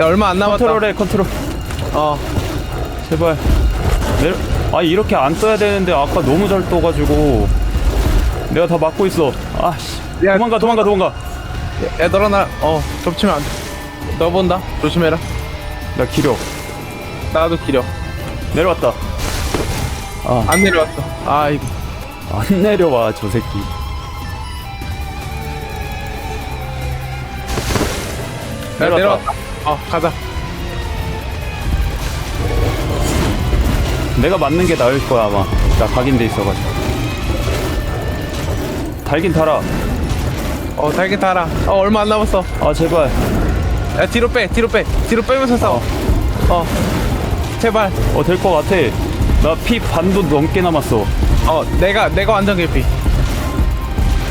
야, 얼마 안 남았다. 컨트롤해 컨트롤 어. 제발 내려 아 이렇게 안 떠야 되는데 아까 너무 잘 떠가지고 내가 다 막고 있어 아씨 야, 도망가 도망가 도망가 야, 너랑 나, 어, 겹치면 안 돼. 너 본다. 조심해라. 나 기려 나도 기려. 내려왔다 안 내려왔어. 아, 이거. 안 내려와 저 새끼 야, 내려왔다. 내려왔다. 어, 가자. 내가 맞는 게 나을 거야 아마 나 각인돼 있어가지고 달긴 달아 어, 달게 타라. 어, 얼마 안 남았어. 아 제발 야, 뒤로 빼, 뒤로 빼. 뒤로 빼면서 싸워. 어. 제발. 어 될 거 같아 나 피 반도 넘게 남았어 어, 내가, 내가 완전 개피.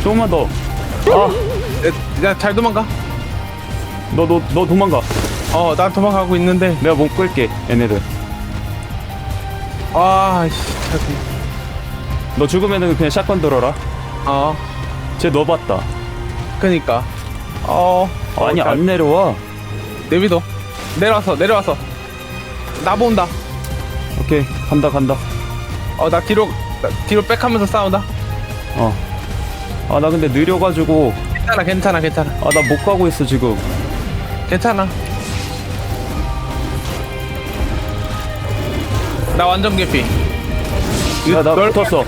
조금만 더아너 야, 야, 잘 도망가. 너 너 도망가 어, 난 도망가고 있는데. 내가 못 끌게 얘네들 아, 씨. 잘 도망- 너 죽으면은 그냥 샷건 들어라 어, 쟤 너 봤다 그니까. 어. 아니 어, 잘- 안 내려와 내비도. 내려왔어, 내려왔어. 나 본다. 오케이 간다 간다 어, 나 뒤로, 나 뒤로 백하면서 싸운다. 어 아 나 근데 느려가지고 괜찮아, 괜찮아, 괜찮아. 아 나 못 가고 있어 지금 괜찮아. 나 완전 개피. 야 나 널- 붙었어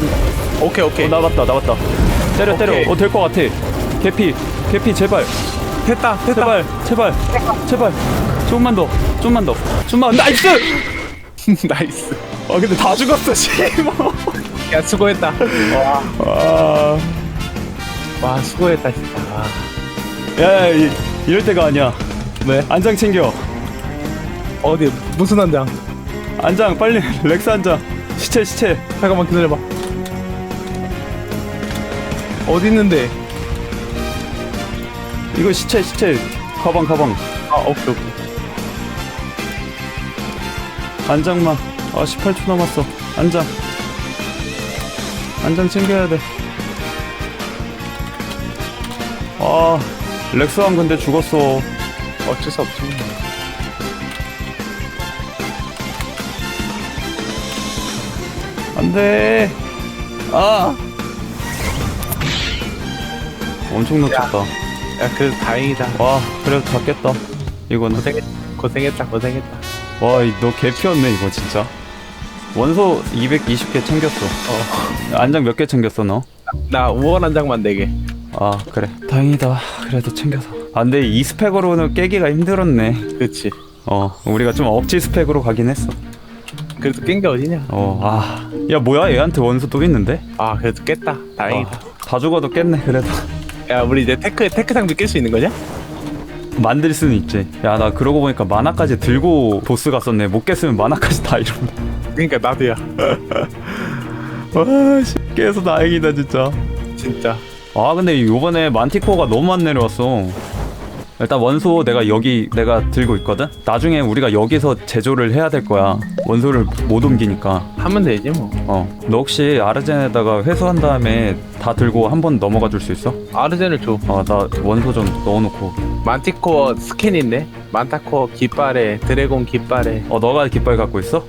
오케이, 오케이. 어 나갔다 나갔다 때려 때려 오케이. 어될거 같아 개피 개피 제발 됐다, 됐다. 제발 제발 제발 조금만 더 좀만 더 좀만 나이스 나이스. 아 근데 다 죽었어 씨발 야, 수고했다. 와, 아 와, 수고했다, 진짜. 와. 야, 야 이, 이럴 때가 아니야 왜? 안장 챙겨 어디, 무슨 한장? 안장 빨리 렉스 안장 시체 시체 잠깐만 기다려봐. 어디 있는데? 이거 시체 시체 가방 가방 아, 오케이, 오케이. 안장만 아 18초 남았어 안장 안장 챙겨야 돼 아 렉스왕 근데 죽었어 어쩔 수 없지. 안 돼 아 엄청 놓쳤다 야, 그래도 다행이다. 와 그래도 다 깼다 이거는 고생했, 고생했다, 고생했다. 와너 개피였네 이거 진짜 원소 220개 챙겼어 어. 안장 몇 개 챙겼어 너? 나 우원 한 장만 네 개. 아 그래 다행이다 그래도 챙겨서 아 근데 이 스펙으로는 깨기가 힘들었네 그렇지. 어 우리가 좀 억지 스펙으로 가긴 했어 그래도 깬 게 어디냐? 어아야 뭐야 얘한테 원소 또 있는데? 아, 그래도 깼다. 다행이다. 아, 다 죽어도 깼네 그래도 야, 우리 이제 테크, 테크 장비 깰 수 있는 거냐? 만들 수는 있지 야 나 그러고 보니까 만화까지 들고 보스 갔었네 못 깼으면 만화까지 다 이런다 그러니까 나도야. 와씨 깨서 다행이다 진짜 진짜. 아 근데 요번에 만티코어가 너무 안 내려왔어 일단 원소 내가 여기 내가 들고 있거든 나중에 우리가 여기서 제조를 해야 될 거야 원소를 못 옮기니까 하면 되지 뭐. 어 너 혹시 아르젠에다가 회수한 다음에 다 들고 한 번 넘어가 줄 수 있어? 아르젠을 줘. 아나 원소 좀 넣어놓고 만티코어 스킨 있네. 만타코어 깃발에 드래곤 깃발에 어 너가 깃발 갖고 있어?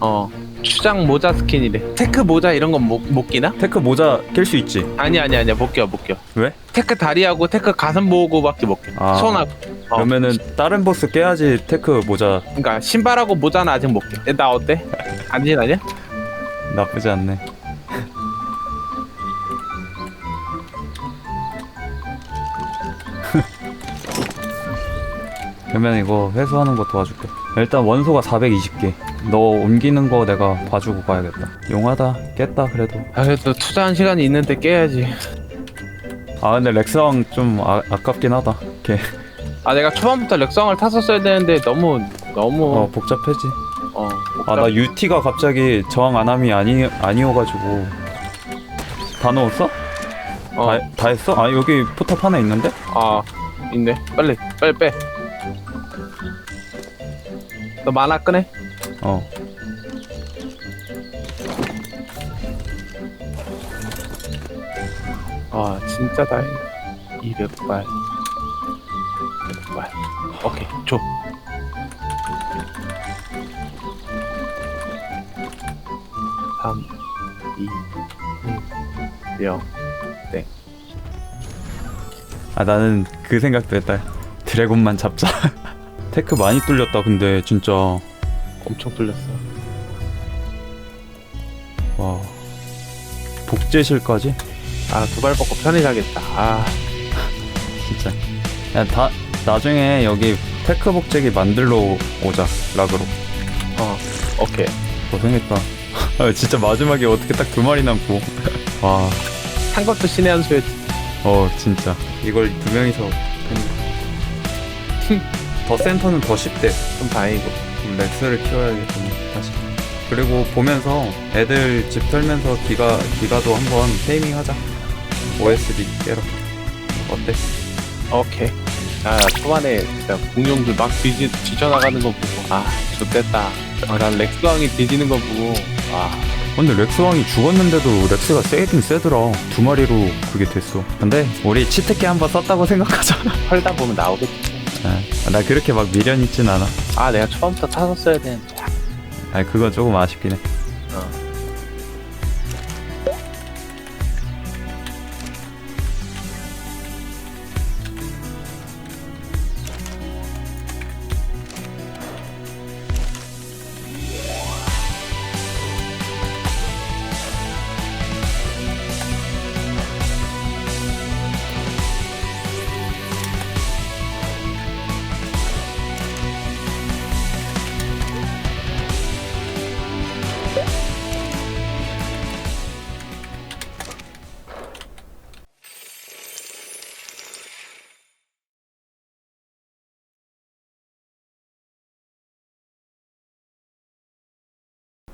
어 추장 모자 스킨이래. 테크 모자 이런 건 못 못 끼나? 테크 모자 낄 수 있지 아니 아니 아니야 못 껴, 못 껴. 왜? 테크 다리하고 테크 가슴 보호구밖에 못 껴. 아. 손하고. 어. 그러면은 다른 보스 깨야지 테크 모자 그러니까 신발하고 모자는 아직 못 껴. 나 어때? 안진 아니야? 나쁘지 않네 그러면 이거 회수하는 거 도와줄게 일단 원소가 420개 너 옮기는 거 내가 봐주고 가야겠다 용하다 깼다 그래도 아 그래도 투자한 시간이 있는데 깨야지. 아 근데 렉스왕 좀 아, 아깝긴 하다 걔 아 내가 초반부터 렉성을 탔었어야 되는데 너무 너무 어, 복잡해지 어. 아 나 UT가 갑자기 저항 안함이 아니, 아니어가지고 다 넣었어? 어. 다, 다 했어? 아 여기 포탑 하나 있는데? 아 있네 빨리 빨리 빼. 너 만화 끄네? 어. 아 진짜 다행. 200발 100발 오케이 줘 삼, 이, 일, 영. 아 나는 그 생각도 했다. 드래곤만 잡자. 테크 많이 뚫렸다 근데 진짜. 엄청 뚫렸어. 와. 복제실까지? 아, 두 발 뻗고 편히 가겠다. 아, 진짜. 야 다 나중에 여기 테크 복제기 만들러 오자 락으로. 어, 오케이. 고생했다. 아, 진짜 마지막에 어떻게 딱 두 마리 남고. 와. 한 것도 신의 한 수였지. 어 진짜. 이걸 두 명이서 더 센터는 더 쉽대 좀 다행이고. 그럼 렉스를 키워야겠구나 다시 그리고 보면서 애들 집 털면서 기가 기가도 한번 테이밍 하자 OSD 깨러 어때? 오케이. 아, 초반에 진짜 공룡들 막 뒤지, 뒤져나가는 거 보고, 아, 좋됐다. 아, 난 렉스왕이 뒤지는 거 보고, 아, 근데 렉스 왕이 죽었는데도 렉스가 세긴 세더라 두 마리로 그게 됐어 근데 우리 치트키 한번 썼다고 생각하자 털다 보면 나오겠지. 아, 나 그렇게 막 미련 있진 않아 아, 내가 처음부터 타섰어야 되는데. 아 그건 조금 아쉽긴 해 어.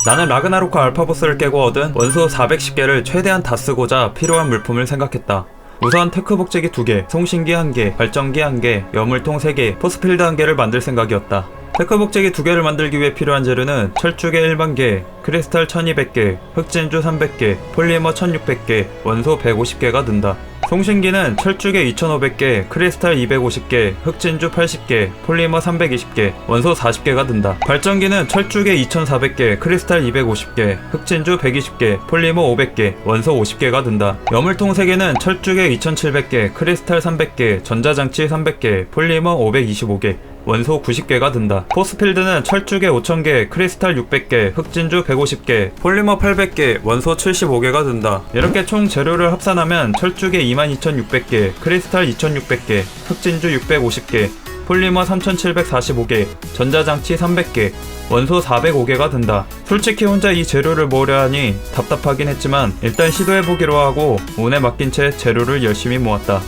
나는 라그나로크 알파보스를 깨고 얻은 원소 410개를 최대한 다 쓰고자 필요한 물품을 생각했다. 우선 테크 복제기 2개, 송신기 1개, 발전기 1개, 여물통 3개, 포스필드 1개를 만들 생각이었다. 테크 복제기 2개를 만들기 위해 필요한 재료는 철쭉의 1만개, 크리스탈 1200개, 흑진주 300개, 폴리머 1600개, 원소 150개가 든다. 송신기는 철쭉의 2500개, 크리스탈 250개, 흑진주 80개, 폴리머 320개, 원소 40개가 든다. 발전기는 철쭉의 2400개, 크리스탈 250개, 흑진주 120개, 폴리머 500개, 원소 50개가 든다. 여물통 3개는 철쭉의 2700개, 크리스탈 300개, 전자장치 300개, 폴리머 525개, 원소 90개가 든다. 포스필드는 철쭉의 5000개, 크리스탈 600개, 흑진주 150개, 폴리머 800개, 원소 75개가 든다. 이렇게 총 재료를 합산하면 철쭉의 22600개, 크리스탈 2600개, 흑진주 650개, 폴리머 3745개, 전자장치 300개, 원소 405개가 든다. 솔직히 혼자 이 재료를 모으려 하니 답답하긴 했지만 일단 시도해보기로 하고 운에 맡긴 채 재료를 열심히 모았다.